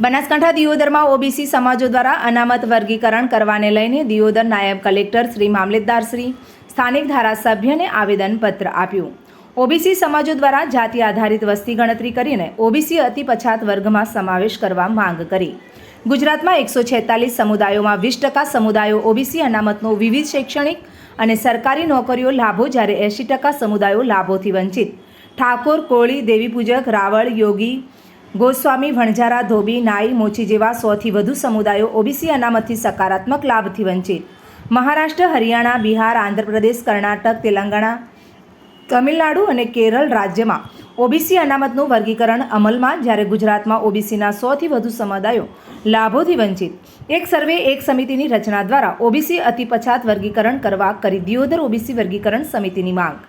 Banaskantha દિયોદરમાં OBC સમાજો દ્વારા અનામત વર્ગીકરણ કરવાને લઈને દિયોદર નાયબ કલેક્ટર શ્રી મામલેદાર શ્રી, સ્થાનિક ધારાસભ્યને આવેદનપત્ર આપ્યું. ઓબીસી સમાજો દ્વારા જાતિ આધારિત વસ્તી ગણતરી કરીને ઓબીસી અતિ પછાત વર્ગમાં સમાવેશ કરવા માંગ કરી. ગુજરાતમાં એકસો છેતાલીસ સમુદાયોમાં વીસ ટકા સમુદાયો ઓબીસી અનામતનો વિવિધ શૈક્ષણિક અને સરકારી નોકરીઓ લાભો જ્યારે એંશી ટકા સમુદાયો લાભોથી વંચિત. ઠાકોર, કોળી, દેવીપૂજક, રાવળ, યોગી ગોસ્વામી, વણઝારા, ધોબી, નાઈ, મોચી જેવા સોથી વધુ સમુદાયો ઓબીસી અનામતથી સકારાત્મક લાભથી વંચિત. મહારાષ્ટ્ર, હરિયાણા, બિહાર, આંધ્રપ્રદેશ, કર્ણાટક, તેલંગાણા, તમિલનાડુ અને કેરળ રાજ્યમાં ઓબીસી અનામતનું વર્ગીકરણ અમલમાં જ્યારે ગુજરાતમાં ઓબીસીના સોથી વધુ સમુદાયો લાભોથી વંચિત. એક સર્વે, એક સમિતિની રચના દ્વારા ઓબીસી અતિપછાત વર્ગીકરણ કરવા કરી દિયોદર ઓબીસી વર્ગીકરણ સમિતિની માંગ.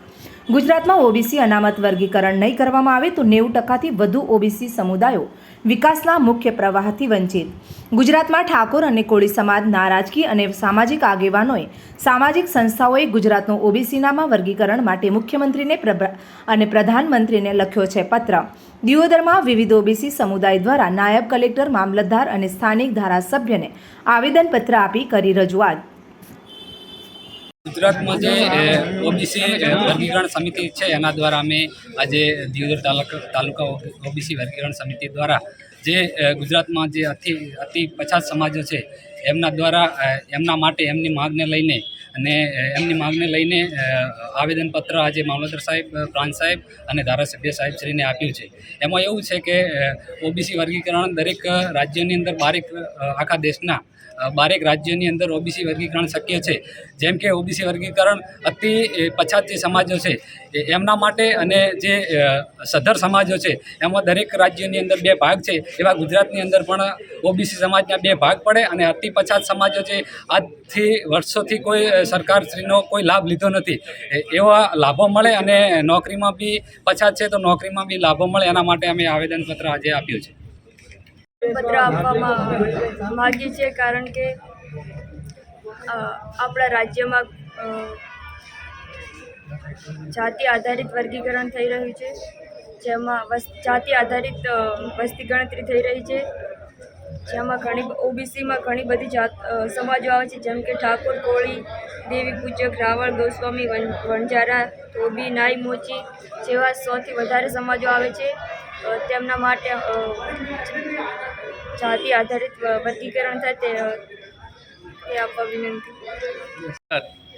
ગુજરાતમાં ઓબીસી અનામત વર્ગીકરણ નહીં કરવામાં આવે તો નેવું ટકાથી વધુ ઓબીસી સમુદાયો વિકાસના મુખ્ય પ્રવાહથી વંચિત. ગુજરાતમાં ઠાકોર અને કોળી સમાજના રાજકીય અને સામાજિક આગેવાનોએ સામાજિક સંસ્થાઓએ ગુજરાતનું ઓબીસીનામાં વર્ગીકરણ માટે મુખ્યમંત્રીને અને પ્રધાનમંત્રીને લખ્યો છે પત્ર. દિયોદરમાં વિવિધ ઓબીસી સમુદાય દ્વારા નાયબ કલેક્ટર, મામલતદાર અને સ્થાનિક ધારાસભ્યને આવેદનપત્ર આપી કરી રજૂઆત. ગુજરાતમાં જે ઓબીસી વર્ગીકરણ સમિતિ છે, એના દ્વારા અમે આજે દિયોદર તાલુકા ઓબીસી વર્ગીકરણ સમિતિ દ્વારા જે ગુજરાતમાં જે અતિ અતિ પછાત સમાજો છે, એમના દ્વારા એમના માટે એમની માગને લઈને અને એમની માગને લઈને આવેદનપત્ર આજે મામલતદાર સાહેબ પ્રાંત સાહેબ અને ધારાસભ્ય સાહેબ શ્રીને આપ્યું છે. એમાં એવું છે કે ઓબીસી વર્ગીકરણ દરેક રાજ્યની અંદર બારેક આખા દેશના બારેક રાજ્યોની અંદર ઓબીસી વર્ગીકરણ શક્ય છે. જેમ કે ઓબીસી વર્ગીકરણ અતિ પછાત જે સમાજો છે. એમના માટે અને જે સધર સમાજો છે, એમાં દરેક રાજ્યની અંદર બે ભાગ છે. એવા ગુજરાતની અંદર પણ ઓબીસી સમાજના બે ભાગ પડે અને અતિ પછાત સમાજો છે. આજથી વર્ષોથી કોઈ સરકારશ્રીનો કોઈ લાભ લીધો નથી. એવા લાભો મળે અને નોકરીમાં બી પછાત છે તો નોકરીમાં બી લાભો મળે એના માટે અમે આવેદનપત્ર આજે આપ્યું છે. પત્ર આપવામાં માગીએ છીએ કારણ કે આપણા રાજ્યમાં જાતિ આધારિત વર્ગીકરણ થઈ રહ્યું છે. જેમાં જાતિ આધારિત વસ્તી ગણતરી થઈ રહી છે. જેમાં ઘણી ઓબીસીમાં ઘણી બધી જાત સમાજો આવે છે. જેમ કે ઠાકોર, કોળી, દેવી પૂજક રાવળ ગોસ્વામી વણઝારા, ધોબી, નાઈ, મોચી જેવા સૌથી વધારે સમાજો આવે છે. તેમના માટે જાતિ આધારિત વર્ગીકરણ થાય તે તે આપવા વિનંતી.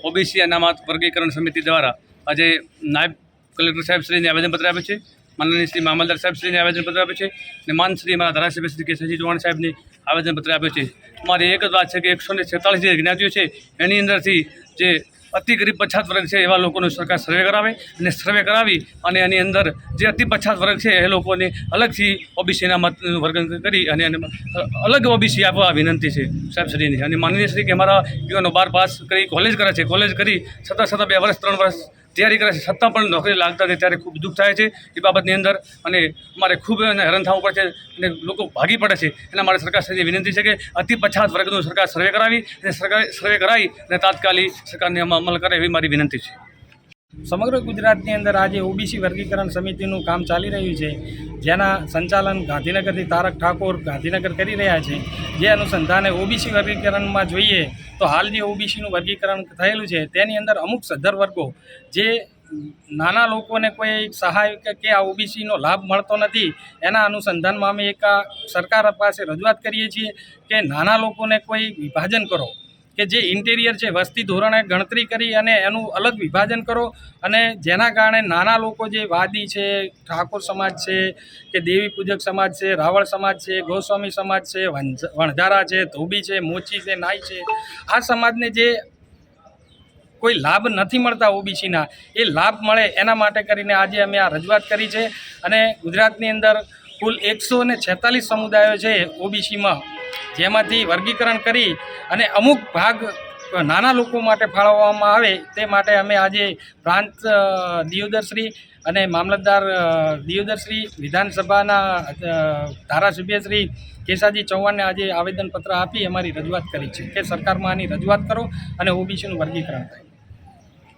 ઓબીસી અનામત વર્ગીકરણ સમિતિ દ્વારા આજે નાયબ કલેક્ટર સાહેબ શ્રીને આવેદનપત્ર આપ્યું છે. માનનીય શ્રી મામલદાર સાહેબશ્રીને આવેદનપત્ર આપ્યું છે અને માનશ્રી મારા ધારાસભ્ય શ્રી કેશવજી ચૌહાણ સાહેબને આવેદનપત્ર આપ્યું છે. મારી એક જ વાત છે કે એકસો ને છેતાલીસ જે જ્ઞાતિઓ છે, એની અંદરથી જે અતિ ગરીબ પછાત વર્ગ છે, એવા લોકોનો સરકાર સર્વે કરાવે અને સર્વે કરાવી અને એની અંદર જે અતિ પછાત વર્ગ છે, એ લોકોને અલગથી ઓબીસીના મત વર્ગ કરી અને એને અલગ ઓબીસી આપવા વિનંતી છે સાહેબશ્રીની અને માનનીય શ્રી કે અમારા યુવાનો બાર પાસ કરી કોલેજ કરે છે કોલેજ કરી, છતાં છતાં બે વર્ષ, ત્રણ વર્ષ તૈયારી કરે છે છતાં પણ નોકરી લાગતા નથી ત્યારે ખૂબ દુઃખ થાય છે એ બાબતની અંદર. અને અમારે ખૂબ એને હેરાન થવું પડે છે અને લોકો ભાગી પડે છે. એના માટે સરકાર શ્રીની વિનંતી છે કે અતિ પછાત વર્ગનું સરકાર સર્વે કરાવી અને સરકાર સર્વે કરાવી અને તાત્કાલિક સરકારને અમલ કરે એવી મારી વિનંતી છે. સમગ્ર ગુજરાતની અંદર આજે ઓબીસી વર્ગીકરણ સમિતિનું કામ ચાલી રહ્યું છે, જેના સંચાલન ગાંધીનગરથી તારક ઠાકોર ગાંધીનગર કરી રહ્યા છે. જે અનુસંધાને ઓબીસી વર્ગીકરણમાં જોઈએ તો હાલ જે ઓબીસીનું વર્ગીકરણ થયેલું છે. તેની અંદર અમુક સદ્ધર વર્ગો જે નાના લોકોને કોઈ સહાય કે આ ઓબીસીનો લાભ મળતો નથી, એના અનુસંધાનમાં અમે એક સરકાર પાસે રજૂઆત કરીએ છીએ કે નાના લોકોને કોઈ વિભાજન કરો. કે જે ઇન્ટિરિયર છે, વસ્તી ધોરણે ગણતરી કરી અને એનું અલગ વિભાજન કરો અને જેના કારણે નાના લોકો જે વાદી છે, ઠાકોર સમાજ છે, કે દેવી પૂજક સમાજ છે, રાવળ સમાજ છે, ગોસ્વામી સમાજ છે વણઝારા છે, ધોબી છે, મોચી છે, નાઈ છે, આ સમાજને જે કોઈ લાભ નથી મળતા ઓબીસીના, એ લાભ મળે એના માટે કરીને આજે અમે આ રજૂઆત કરી છે અને ગુજરાતની અંદર કુલ એકસો ને છેતાલીસ સમુદાયો છે ઓબીસીમાં. જેમાંથી વર્ગીકરણ કરી અને અમુક ભાગ નાના લોકો માટે ફાળવવામાં આવે તે માટે અમે આજે પ્રાંત દિયોદરશ્રી અને મામલતદાર દિયોદરશ્રી, વિધાનસભાના ધારાસભ્યશ્રી કેશાજી ચૌહાણને આજે આવેદનપત્ર આપી અમારી રજૂઆત કરી છે કે સરકારમાં આની રજૂઆત કરો અને ઓબીસીનું વર્ગીકરણ થાય.